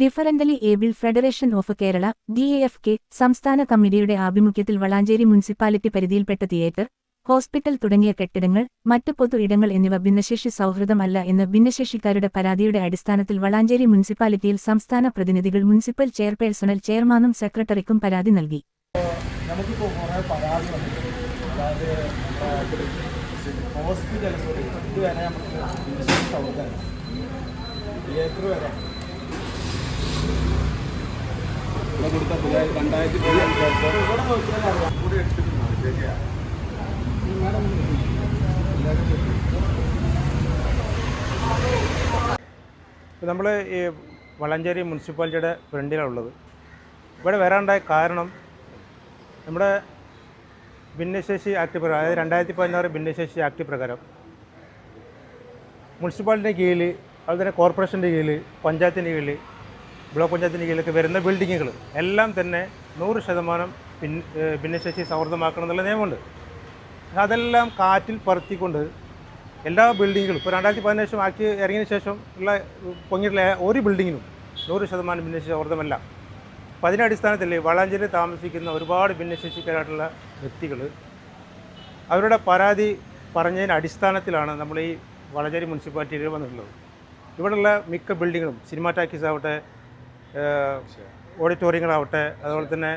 Differently able federation of Kerala D F K സംസ്ഥാന കമ്മിറ്റിയുടെ ആഭിമുഖ്യത്തിൽ വളാഞ്ചേരി മുനിസിപ്പാലിറ്റി പരിധിയിൽപ്പെട്ട തിയേറ്റർ ഹോസ്പിറ്റൽ തുടങ്ങിയ കെട്ടിടങ്ങൾ മറ്റ് പൊതു ഇടങ്ങൾ എന്നിവ ഭിന്നശേഷി സൗഹൃദമല്ല എന്ന ഭിന്നശേഷിക്കാരുടെ പരാതിയുടെ അടിസ്ഥാനത്തിൽ വളാഞ്ചേരി മുനിസിപ്പാലിറ്റിയിൽ സംസ്ഥാന പ്രതിനിധികൾ മുനിസിപ്പൽ ചെയർപേഴ്സണൽ ചെയർമാനും സെക്രട്ടറിക്കും പരാതി നൽകി. ഹോസ്പിറ്റൽ സോറി നമുക്ക് തിയേറ്റർ വരെ. ഇവിടെ കൊടുത്ത പുതിയ രണ്ടായിരത്തി കൂടി എടുത്തിട്ടുണ്ട്. ശരിയാണ് നമ്മൾ ഈ വളഞ്ചേരി മുനിസിപ്പാലിറ്റിയുടെ ഫ്രണ്ടിലാണുള്ളത്. ഇവിടെ വരാണ്ടായ കാരണം നമ്മുടെ ഭിന്നശേഷി ആക്ട് പ്രകാരം അതായത് രണ്ടായിരത്തി പതിനാറ് ഭിന്നശേഷി ആക്ട് പ്രകാരം മുനിസിപ്പാലിറ്റിന്റെ കീഴിൽ അതുപോലെ തന്നെ കോർപ്പറേഷന്റെ കീഴിൽ പഞ്ചായത്തിന്റെ കീഴിൽ ബ്ലോക്ക് പഞ്ചായത്തിന്റെ കീഴിലൊക്കെ വരുന്ന ബിൽഡിങ്ങുകൾ എല്ലാം തന്നെ നൂറ് ശതമാനം പിൻ ഭിന്നശേഷി സൗഹൃദമാക്കണം എന്നുള്ള നിയമമുണ്ട്. അതെല്ലാം കാറ്റിൽ പറത്തിക്കൊണ്ട് എല്ലാ ബിൽഡിങ്ങുകളും ഇപ്പോൾ രണ്ടായിരത്തി പതിനേഴ് ആക്കി ഇറങ്ങിയ ശേഷം ഉള്ള പൊങ്ങിയിട്ടുള്ള ഒരു ബിൽഡിങ്ങിനും നൂറ് ശതമാനം ഭിന്നശേഷി സൗഹൃദമല്ല. അപ്പോൾ അതിന്റെ അടിസ്ഥാനത്തിൽ വളാഞ്ചേരി താമസിക്കുന്ന ഒരുപാട് ഭിന്നശേഷിക്കാരായിട്ടുള്ള വ്യക്തികൾ അവരുടെ പരാതി പറഞ്ഞതിന്റെ അടിസ്ഥാനത്തിലാണ് നമ്മൾ ഈ വളാഞ്ചേരി മുനിസിപ്പാലിറ്റിയിൽ വന്നിട്ടുള്ളത്. ഇവിടെയുള്ള മിക്ക ബിൽഡിങ്ങുകളും സിനിമാ ടാക്കീസ് ആവട്ടെ ഓഡിറ്റോറിയങ്ങളാവട്ടെ അതുപോലെ തന്നെ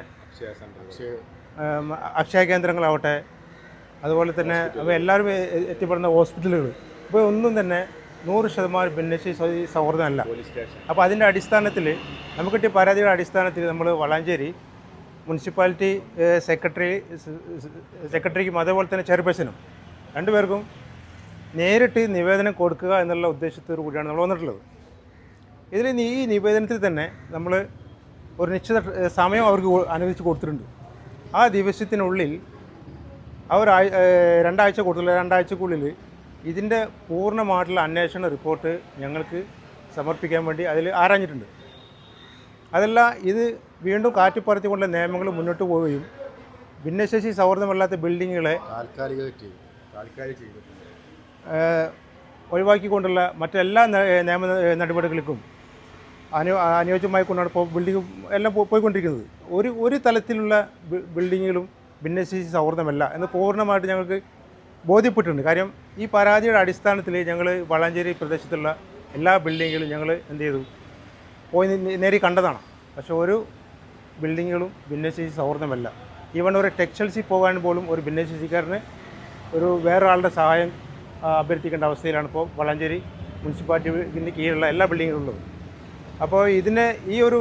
അക്ഷയ കേന്ദ്രങ്ങളാവട്ടെ അതുപോലെ തന്നെ അപ്പോൾ എല്ലാവരും എത്തിപ്പെടുന്ന ഹോസ്പിറ്റലുകൾ. ഇപ്പോൾ ഒന്നും തന്നെ നൂറ് ശതമാനം ഭിന്നശേഷി സൗഹൃദമല്ല. അപ്പോൾ അതിന്റെ അടിസ്ഥാനത്തിൽ നമുക്ക് കിട്ടിയ പരാതിയുടെ അടിസ്ഥാനത്തിൽ നമ്മൾ വളാഞ്ചേരി മുനിസിപ്പാലിറ്റി സെക്രട്ടറി സെക്രട്ടറിക്കും അതേപോലെ തന്നെ ചെയർപേഴ്സനും രണ്ടുപേർക്കും നേരിട്ട് നിവേദനം കൊടുക്കുക എന്നുള്ള ഉദ്ദേശത്തോടു കൂടിയാണ് നമ്മൾ വന്നിട്ടുള്ളത്. ഇതിൽ ഈ നിവേദനത്തിൽ തന്നെ നമ്മൾ ഒരു നിശ്ചിത സമയം അവർക്ക് അനുവദിച്ച് കൊടുത്തിട്ടുണ്ട്. ആ ദിവസത്തിനുള്ളിൽ അവർ രണ്ടാഴ്ച കൊടുത്തുള്ള രണ്ടാഴ്ചക്കുള്ളിൽ ഇതിന്റെ പൂർണമായിട്ടുള്ള അന്വേഷണ റിപ്പോർട്ട് ഞങ്ങൾക്ക് സമർപ്പിക്കാൻ വേണ്ടി അതിൽ ആരാഞ്ഞിട്ടുണ്ട്. അതല്ല ഇത് വീണ്ടും കാറ്റിപ്പറത്തിക്കൊണ്ടുള്ള നിയമങ്ങൾ മുന്നോട്ട് പോവുകയും ഭിന്നശേഷി സൗഹൃദമല്ലാത്ത ബിൽഡിങ്ങുകളെ ഒഴിവാക്കിക്കൊണ്ടുള്ള മറ്റെല്ലാ നിയമ നടപടികൾക്കും അനു അനുയോജ്യമായി കൊണ്ടാണ് ഇപ്പോൾ ബിൽഡിംഗ് എല്ലാം പോയിക്കൊണ്ടിരിക്കുന്നത്. ഒരു ഒരു തലത്തിലുള്ള ബിൽഡിങ്ങുകളും ഭിന്നശേഷി സൗഹൃദമല്ല എന്ന് പൂർണമായിട്ട് ഞങ്ങൾക്ക് ബോധ്യപ്പെട്ടിട്ടുണ്ട്. കാര്യം ഈ പരാതിയുടെ അടിസ്ഥാനത്തിൽ ഞങ്ങൾ വളാഞ്ചേരി പ്രദേശത്തുള്ള എല്ലാ ബിൽഡിങ്ങുകളും ഞങ്ങൾ എന്ത് ചെയ്തു? പോയി നേരി കണ്ടതാണ്. പക്ഷേ ഒരു ബിൽഡിങ്ങുകളും ഭിന്നശേഷി സൗഹൃദമല്ല. ഈവൺ ഒരു ടെക്സ്റ്റൈൽസിൽ പോകാൻ പോലും ഒരു ഭിന്നശേഷിക്കാരന് ഒരു വേറൊരാളുടെ സഹായം അഭ്യർത്ഥിക്കേണ്ട അവസ്ഥയിലാണ് ഇപ്പോൾ വളാഞ്ചേരി മുനിസിപ്പാലിറ്റിന് കീഴിലുള്ള എല്ലാ ബിൽഡിങ്ങുകളും ഉള്ളത്. അപ്പോൾ ഇതിന് ഈ ഒരു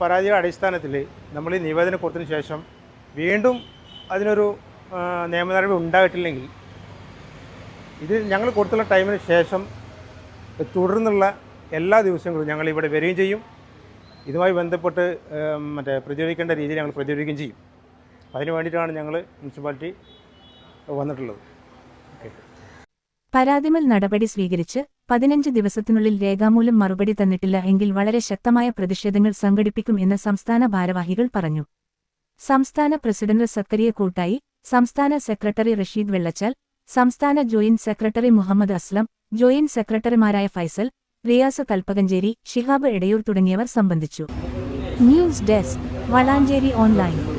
പരാതിയുടെ അടിസ്ഥാനത്തിൽ നമ്മൾ ഈ നിവേദനം കൊടുത്തതിന് ശേഷം വീണ്ടും അതിനൊരു നിയമ നടപടി ഉണ്ടായിട്ടില്ലെങ്കിൽ ഇത് ഞങ്ങൾ കൊടുത്തുള്ള ടൈമിന് ശേഷം തുടർന്നുള്ള എല്ലാ ദിവസങ്ങളും ഞങ്ങൾ ഇവിടെ വരികയും ചെയ്യും. ഇതുമായി ബന്ധപ്പെട്ട് മറ്റേ പ്രതികരിക്കേണ്ട രീതിയിൽ ഞങ്ങൾ പ്രതികരിക്കുകയും ചെയ്യും. അതിന് വേണ്ടിയിട്ടാണ് ഞങ്ങൾ മുനിസിപ്പാലിറ്റി വന്നിട്ടുള്ളത്. പരാതിമൽ നടപടി സ്വീകരിച്ച് പതിനഞ്ച് ദിവസത്തിനുള്ളിൽ രേഖാമൂലം മറുപടി തന്നിട്ടില്ല എങ്കിൽ വളരെ ശക്തമായ പ്രതിഷേധങ്ങൾ സംഘടിപ്പിക്കും എന്ന് സംസ്ഥാന ഭാരവാഹികൾ പറഞ്ഞു. സംസ്ഥാന പ്രസിഡന്റ് സക്കരിയ കൂട്ടായി സംസ്ഥാന സെക്രട്ടറി റഷീദ് വെള്ളച്ചാൽ സംസ്ഥാന joint secretary Muhammad Aslam joint സെക്രട്ടറിമാരായ ഫൈസൽ റിയാസ് കൽപ്പകഞ്ചേരി ഷിഹാബ് എടയൂർ തുടങ്ങിയവർ സംബന്ധിച്ചു. News desk Valanchery online.